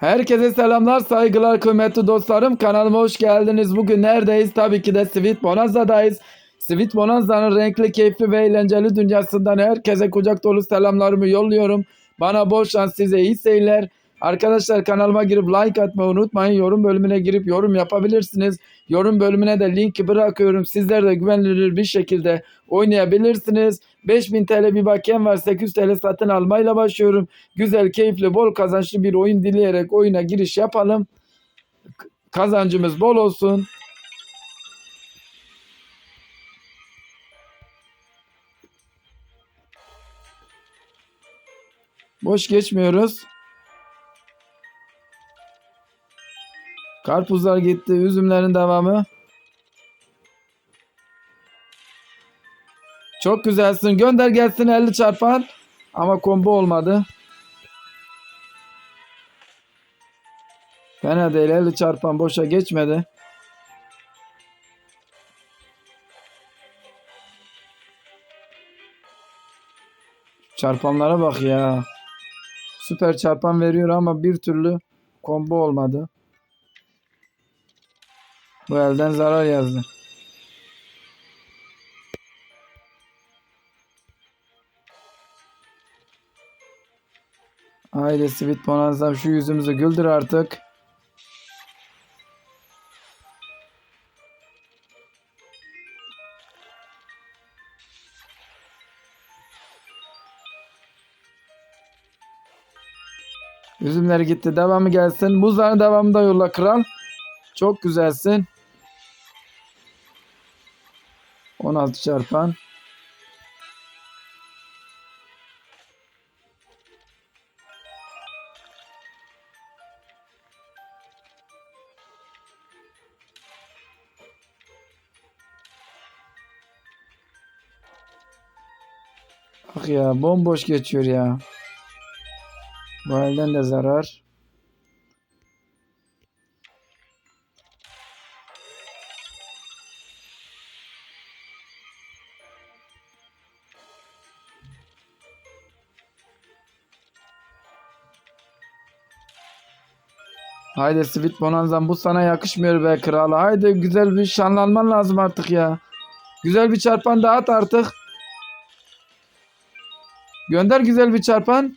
Herkese selamlar, saygılar, kıymetli dostlarım. Kanalıma hoş geldiniz. Bugün neredeyiz? Tabii ki de Sweet Bonanza'dayız. Sweet Bonanza'nın renkli, keyifli ve eğlenceli dünyasından herkese kucak dolu selamlarımı yolluyorum. Bana bol şans, size iyi seyirler. Arkadaşlar kanalıma girip like atmayı unutmayın. Yorum bölümüne girip yorum yapabilirsiniz. Yorum bölümüne de linki bırakıyorum. Sizler de güvenilir bir şekilde oynayabilirsiniz. 5000 TL bir bakiyem var. 800 TL satın almayla başlıyorum. Güzel, keyifli, bol kazançlı bir oyun dileyerek oyuna giriş yapalım. Kazancımız bol olsun. Boş geçmiyoruz. Karpuzlar gitti. Üzümlerin devamı. Çok güzelsin. Gönder gelsin 50 çarpan. Ama combo olmadı. Fena değil 50 çarpan boşa geçmedi. Çarpanlara bak ya. Süper çarpan veriyor ama bir türlü combo olmadı. Bu elden zarar yazdı. Haydi Sweet Bonanza şu yüzümüzü güldür artık. Üzümler gitti. Devamı gelsin. Muzların devamı da yolla kral. Çok güzelsin. 16 çarpan. Bak ya bomboş geçiyor ya. Bu elden de zarar. Haydi Sweet Bonanza'm bu sana yakışmıyor be kral. Haydi güzel bir şanlanman lazım artık ya. Güzel bir çarpan dağıt artık. Gönder güzel bir çarpan.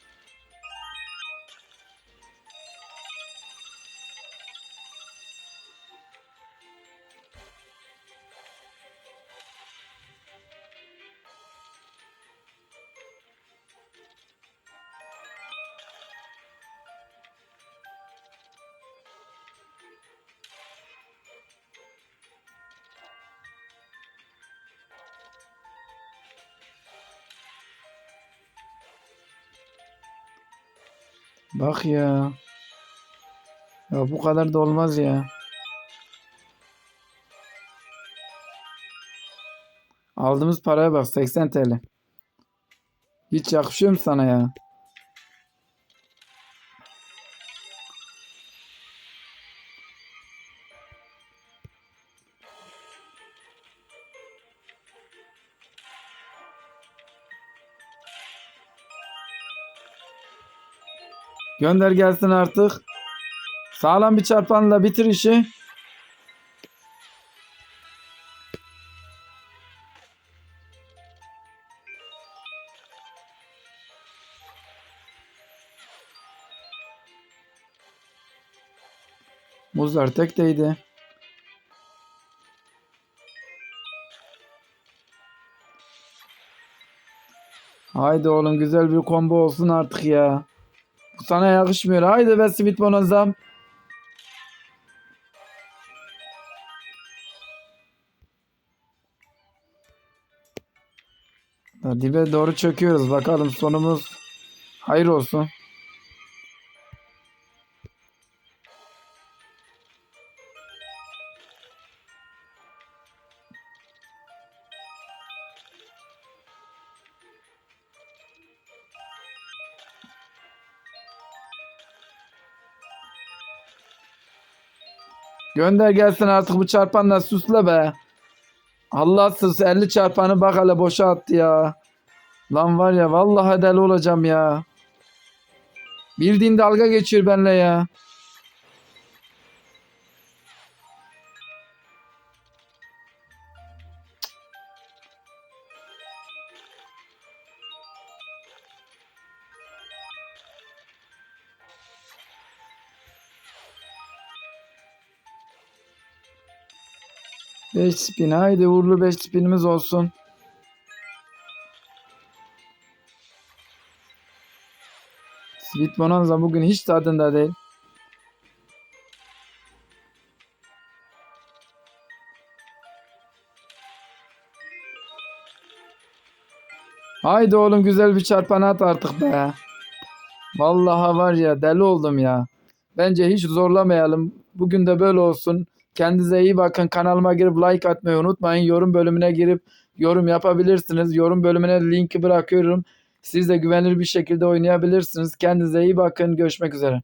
Bak ya. Ya bu kadar da olmaz ya. Aldığımız paraya bak 80 TL. Hiç yakışıyor mu sana ya? Gönder gelsin artık. Sağlam bir çarpanla bitir işi. Muzlar tek değdi. Haydi oğlum güzel bir combo olsun artık ya. Bu sana yakışmıyor. Haydi be Sweet Bonanza'm. Dibe doğru çöküyoruz. Bakalım sonumuz hayır olsun. Gönder gelsin artık bu çarpanla susla be. Allahsız 50 çarpanı bak hele boşa attı ya. Lan var ya vallahi deli olacağım ya. Bildiğin dalga geçiyor benimle ya. 5 spin. Haydi uğurlu 5 spinimiz olsun. Sweet Bonanza bugün hiç tadında değil. Haydi oğlum güzel bir çarpan at artık be. Vallahi var ya deli oldum ya. Bence hiç zorlamayalım. Bugün de böyle olsun. Kendinize iyi bakın. Kanalıma girip like atmayı unutmayın. Yorum bölümüne girip yorum yapabilirsiniz. Yorum bölümüne linki bırakıyorum. Siz de güvenilir bir şekilde oynayabilirsiniz. Kendinize iyi bakın. Görüşmek üzere.